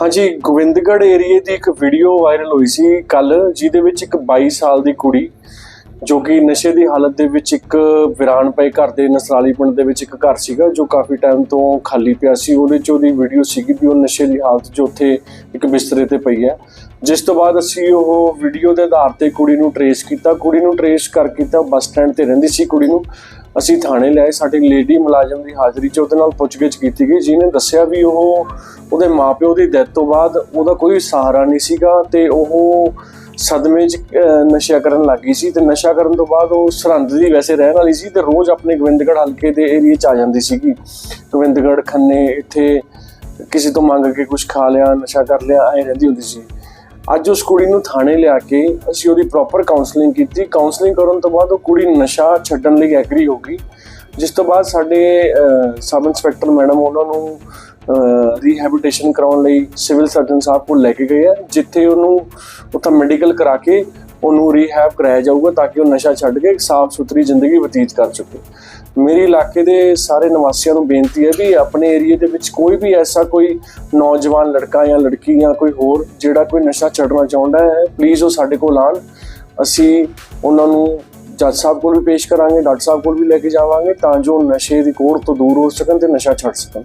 ਹਾਂਜੀ, ਗੋਬਿੰਦਗੜ੍ਹ ਏਰੀਏ ਦੀ ਇੱਕ ਵੀਡੀਓ ਵਾਇਰਲ ਹੋਈ ਸੀ ਕੱਲ ਜਿਹਦੇ ਵਿੱਚ ਇੱਕ 22 ਸਾਲ ਦੀ ਕੁੜੀ, ਜੋ ਕਿ ਨਸ਼ੇ ਦੀ ਹਾਲਤ ਦੇ ਵਿੱਚ ਇੱਕ ਵਿਰਾਨ ਪਏ ਘਰ ਦੇ ਨਸਰਾਲੀ ਪਿੰਡ ਦੇ ਵਿੱਚ ਇੱਕ ਘਰ ਸੀਗਾ, ਜੋ ਕਾਫੀ ਟਾਈਮ ਤੋਂ ਖਾਲੀ ਪਿਆ ਸੀ। ਉਹਦੇ 'ਚ ਉਹਦੀ ਵੀਡੀਓ ਸੀਗੀ ਵੀ ਉਹ ਨਸ਼ੇ ਦੀ ਹਾਲਤ 'ਚ ਉੱਥੇ ਇੱਕ ਬਿਸਤਰੇ ਤੇ ਪਈ ਹੈ। ਜਿਸ ਤੋਂ ਬਾਅਦ ਅਸੀਂ ਉਹ ਵੀਡੀਓ ਦੇ ਆਧਾਰ ਤੇ ਕੁੜੀ ਨੂੰ ਟਰੇਸ ਕੀਤਾ। ਕੁੜੀ ਨੂੰ ਟਰੇਸ ਕਰ ਕੀਤਾ ਬੱਸ ਸਟੈਂਡ ਤੇ ਰਹਿੰਦੀ ਸੀ ਕੁੜੀ ਨੂੰ। ਅਸੀਂ ਥਾਣੇ ਲਿਆਏ ਸਾਡੇ ਲੇਡੀ ਮੁਲਾਜ਼ਮ ਦੀ ਹਾਜ਼ਰੀ 'ਚ ਉਹਦੇ ਨਾਲ ਪੁੱਛਗਿੱਛ ਕੀਤੀ ਗਈ ਜਿਹਨੇ ਦੱਸਿਆ ਵੀ ਉਹ ਉਹਦੇ ਮਾਪਿਓ ਦੀ ਡੈਥ ਤੋਂ ਬਾਅਦ ਉਹਦਾ ਕੋਈ ਸਹਾਰਾ ਨਹੀਂ ਸੀਗਾ ਤੇ ਉਹ ਸਦਮੇ 'ਚ ਅਹ, ਨਸ਼ਾ ਕਰਨ ਲੱਗੀ ਸੀ ਤੇ ਨਸ਼ਾ ਕਰਨ ਤੋਂ ਬਾਅਦ ਉਹ ਸਰਹੰਦ ਦੀ ਵੈਸੇ ਰਹਿਣ ਵਾਲੀ ਸੀ ਤੇ ਰੋਜ਼ ਆਪਣੇ ਗੋਬਿੰਦਗੜ੍ਹ ਹਲਕੇ ਦੇ ਏਰੀਏ 'ਚ ਆ ਜਾਂਦੀ ਸੀਗੀ। ਗੋਬਿੰਦਗੜ੍ਹ ਖੰਨੇ ਇੱਥੇ ਕਿਸੇ ਤੋਂ ਮੰਗ ਕੇ ਕੁਝ ਖਾ ਲਿਆ ਨਸ਼ਾ ਕਰ ਲਿਆ ਐ ਰਹਿੰਦੀ ਹੁੰਦੀ ਸੀ। ਅੱਜ ਉਸ ਕੁੜੀ ਨੂੰ ਥਾਣੇ ਲਿਆ ਕੇ ਅਸੀਂ ਉਹਦੀ ਪ੍ਰੋਪਰ ਕਾਉਂਸਲਿੰਗ ਕੀਤੀ। ਕਾਉਂਸਲਿੰਗ ਕਰਨ ਤੋਂ ਬਾਅਦ ਉਹ ਕੁੜੀ ਨਸ਼ਾ ਛੱਡਣ ਲਈ ਐਗਰੀ ਹੋ ਗਈ। ਜਿਸ ਤੋਂ ਬਾਅਦ ਸਾਡੇ ਸਬ ਇੰਸਪੈਕਟਰ ਮੈਡਮ ਉਹਨਾਂ ਨੂੰ ਰੀਹੈਬਿਲਿਟੇਸ਼ਨ ਕਰਾਉਣ ਲਈ ਸਿਵਲ ਸਰਜਨ ਸਾਹਿਬ ਕੋਲ ਲੈ ਕੇ ਗਏ ਆ, ਜਿੱਥੇ ਉਹਨੂੰ ਉੱਥੇ ਮੈਡੀਕਲ ਕਰਾ ਕੇ ਉਹਨੂੰ ਰੀਹੈਬ ਕਰਾਇਆ ਜਾਊਗਾ ਤਾਂ ਕਿ ਉਹ ਨਸ਼ਾ ਛੱਡ ਕੇ ਇੱਕ ਸਾਫ਼ ਸੁਥਰੀ ਜ਼ਿੰਦਗੀ ਬਤੀਤ ਕਰ ਸਕੇ। ਮੇਰੀ ਇਲਾਕੇ ਦੇ ਸਾਰੇ ਨਿਵਾਸੀਆਂ ਨੂੰ ਬੇਨਤੀ ਹੈ ਵੀ ਆਪਣੇ ਏਰੀਆ ਦੇ ਵਿੱਚ ਕੋਈ ਵੀ ਐਸਾ ਕੋਈ ਨੌਜਵਾਨ ਲੜਕਾ ਜਾਂ ਲੜਕੀ ਜਾਂ ਕੋਈ ਹੋਰ ਜਿਹੜਾ ਕੋਈ ਨਸ਼ਾ ਛੱਡਣਾ ਚਾਹੁੰਦਾ ਹੈ ਪਲੀਜ਼ ਉਹ ਸਾਡੇ ਕੋਲ ਆਣ ਅਸੀਂ ਉਹਨਾਂ ਨੂੰ ਜੱਜ ਸਾਹਿਬ ਕੋਲ ਵੀ ਪੇਸ਼ ਕਰਾਂਗੇ, ਡਾਕਟਰ ਸਾਹਿਬ ਕੋਲ ਵੀ ਲੈ ਕੇ ਜਾਵਾਂਗੇ ਤਾਂ ਜੋ ਨਸ਼ੇ ਦੀ ਕੋੜ ਤੋਂ ਦੂਰ ਹੋ ਸਕਣ ਤੇ ਨਸ਼ਾ ਛੱਡ ਸਕਣ।